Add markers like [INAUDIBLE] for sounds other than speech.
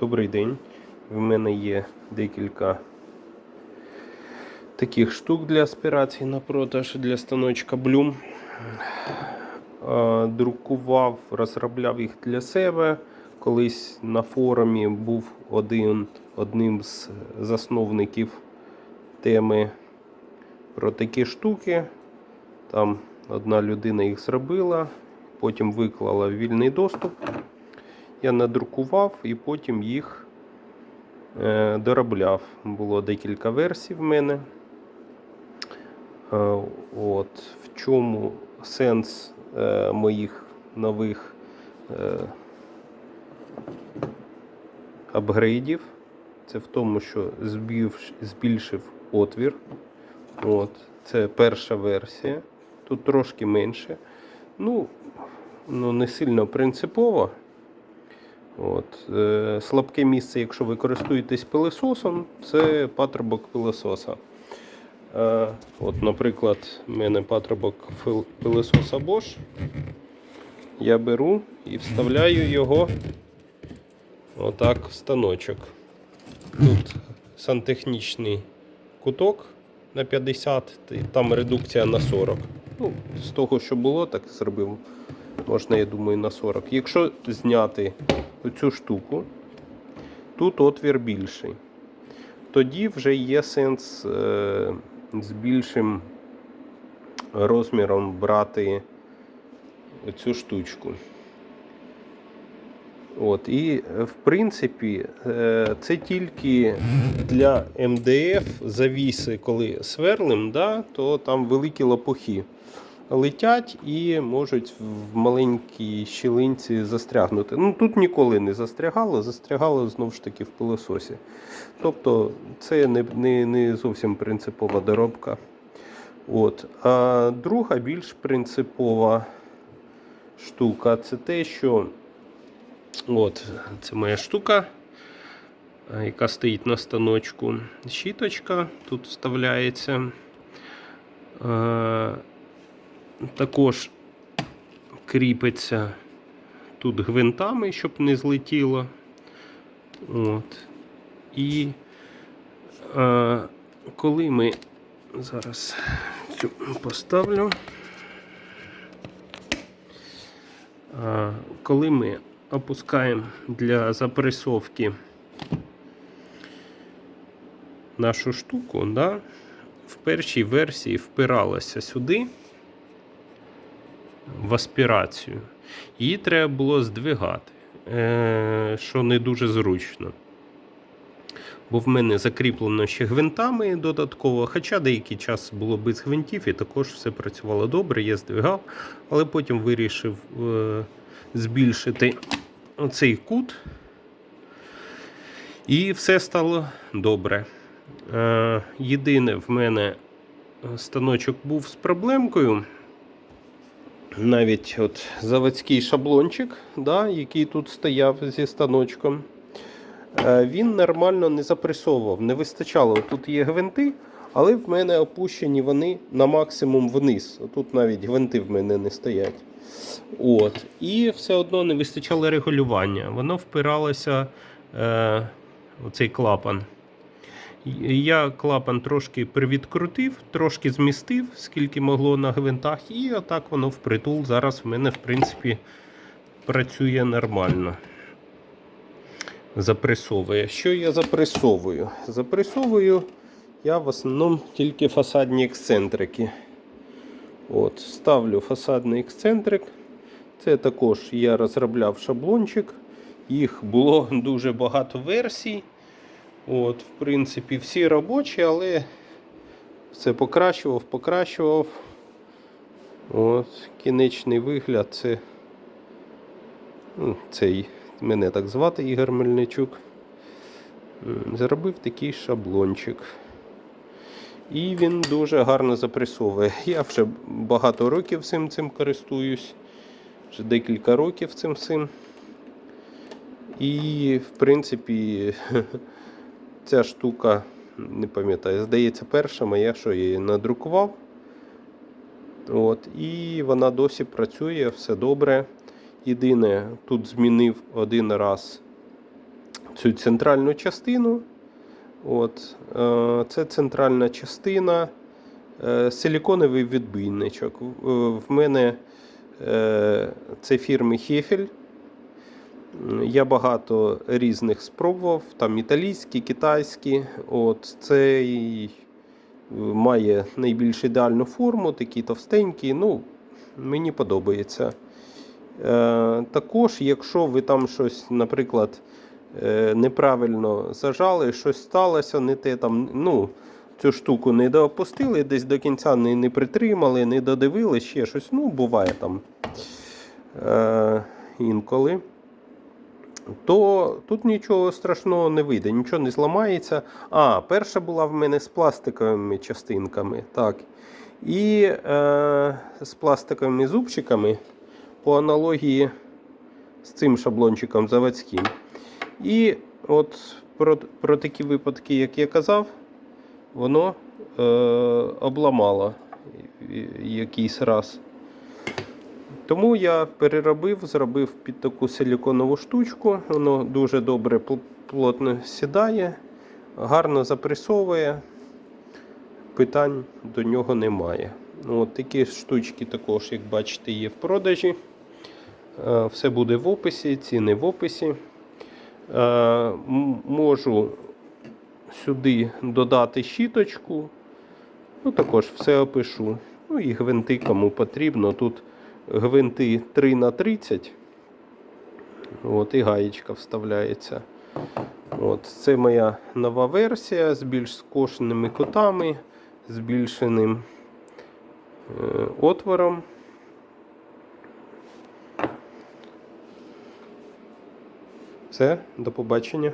Добрий день. В мене є декілька таких штук для аспірації на продаж для станочка. Е, Друкував, розробляв їх для себе. Колись на форумі був один, одним з засновників теми про такі штуки. Там одна людина їх зробила, потім виклала вільний доступ. Я надрукував і потім їх е, доробляв. Було декілька версій в мене. Е, от, в чому сенс е, моїх нових апгрейдів? Це в тому, що збільш- збільшив отвір. От, це перша версія. Тут трошки менше. Ну, ну не сильно принципово. От, е, слабке місце, якщо ви користуєтесь пилососом, це патрубок пилососа. Е, от, наприклад, в мене патрубок пилососа Bosch. Я беру і вставляю його отак в станочок. Тут сантехнічний куток на 50, і там редукція на 40. Ну, з того, що було, так зробив. Можна, я думаю, на 40. Якщо зняти цю штуку, тут отвір більший. Тоді вже є сенс е, з більшим розміром брати цю штучку. От, і в принципі, е, це тільки для МДФ завіси, коли сверлим, да, то там великі лопухи летять і можуть в маленькій щілинці застрягнути. Ну тут ніколи не застрягало, застрягало знову ж таки в пилососі. Тобто це не, не, не зовсім принципова доробка. От. А друга більш принципова штука це те, що от, це моя штука, яка стоїть на станочку. Щіточка тут вставляється. Також кріпиться тут гвинтами, щоб не злетіло. От. І е, коли ми зараз цю поставлю, е, коли ми опускаємо для запресовки нашу штуку, да, в першій версії впиралася сюди в аспірацію. Її треба було здвигати, е, що не дуже зручно. Бо в мене закріплено ще гвинтами додатково, хоча деякий час було без гвинтів і також все працювало добре, я здвигав, але потім вирішив е, збільшити оцей кут. І все стало добре. Е, єдине в мене станочок був з проблемкою навіть от заводський шаблончик, да, який тут стояв зі станочком, е, він нормально не запресовував, не вистачало. Тут є гвинти, але в мене опущені вони на максимум вниз. Тут навіть гвинти в мене не стоять. От. І все одно не вистачало регулювання. Воно впиралося е, оцей клапан. Я клапан трошки привідкрутив, трошки змістив, скільки могло на гвинтах, і отак воно впритул. Зараз в мене, в принципі, працює нормально. Запресовує. Що я запресовую? Запресовую я в основному тільки фасадні ексцентрики. От, Ставлю фасадний ексцентрик. Це також я розробляв шаблончик. Їх було [LAUGHS] дуже багато версій. От, В принципі, всі робочі, але все покращував, покращував. От, Кінечний вигляд це ну, цей, мене так звати Ігор Мельничук. Зробив такий шаблончик. І він дуже гарно запресовує. Я вже багато років цим цим користуюсь. Вже декілька років цим цим. І, в принципі, [LAUGHS] ця штука, не пам'ятаю, здається, перша моя, що її надрукував. От, і вона досі працює, все добре. Єдине, тут змінив один раз цю центральну частину. От, е, це центральна частина, е, силіконовий відбійничок. В, е, мене це фірми Хефель. Я багато різних спробував, там італійські, китайські. От, цей е, має найбільш ідеальну форму, такий товстенький. Ну, мені подобається. Е, також, якщо ви там щось, наприклад, е, неправильно зажали, щось сталося, не те там, ну, цю штуку не доопустили, десь до кінця не, не притримали, не додивили, ще щось. Ну, буває там е, інколи. То тут нічого страшного не вийде, нічого не зламається. А, перша була в мене з пластиковими частинками. Так. І е, з пластиковими зубчиками по аналогії з цим шаблончиком заводським. І от про, про такі випадки, як я казав, воно е, обламало якийсь раз. Тому я переробив, зробив під таку силіконову штучку. Воно дуже добре плотно сідає, гарно запресовує. Питань до нього немає. Ну, От такі штучки також, як бачите, є в продажі. Е, Все буде в описі, ціни в описі. Е, Можу сюди додати щіточку. Ну, також все опишу. Ну і гвинти кому потрібно. Тут гвинти 3 на 30 От, і гаєчка вставляється. От, це моя нова версія з більш скошеними кутами, збільшеним е, отвором. Все, до побачення.